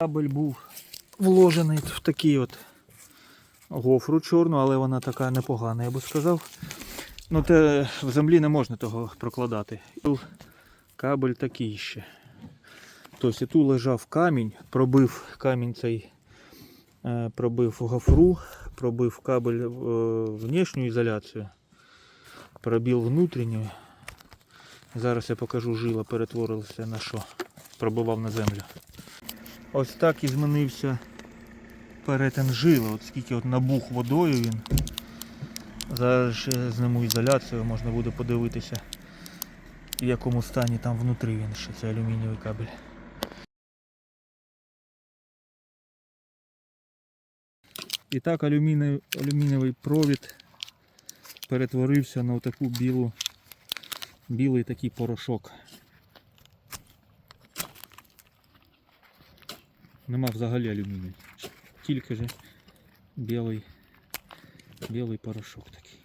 Кабель був вложений в такий от гофру чорну, але вона така непогана, я би сказав. Ну, те в землі не можна того прокладати. Кабель такий ще. Тобто тут лежав камінь, пробив камінь цей, е, пробив гофру, пробив кабель е, внешню ізоляцію, пробив внутрішню. Зараз я покажу, жила перетворилася на що? Пробивав на землю. Ось так і змінився перетин жили. От скільки от набух водою він. Зараз ще зніму ізоляцію, можна буде подивитися, в якому стані там внутрі він ще цей алюмінієвий кабель. І так алюмінієвий провід перетворився на таку білу, білий такий порошок. Нема взагалі алюмінію. Тільки же білий, білий порошок такий.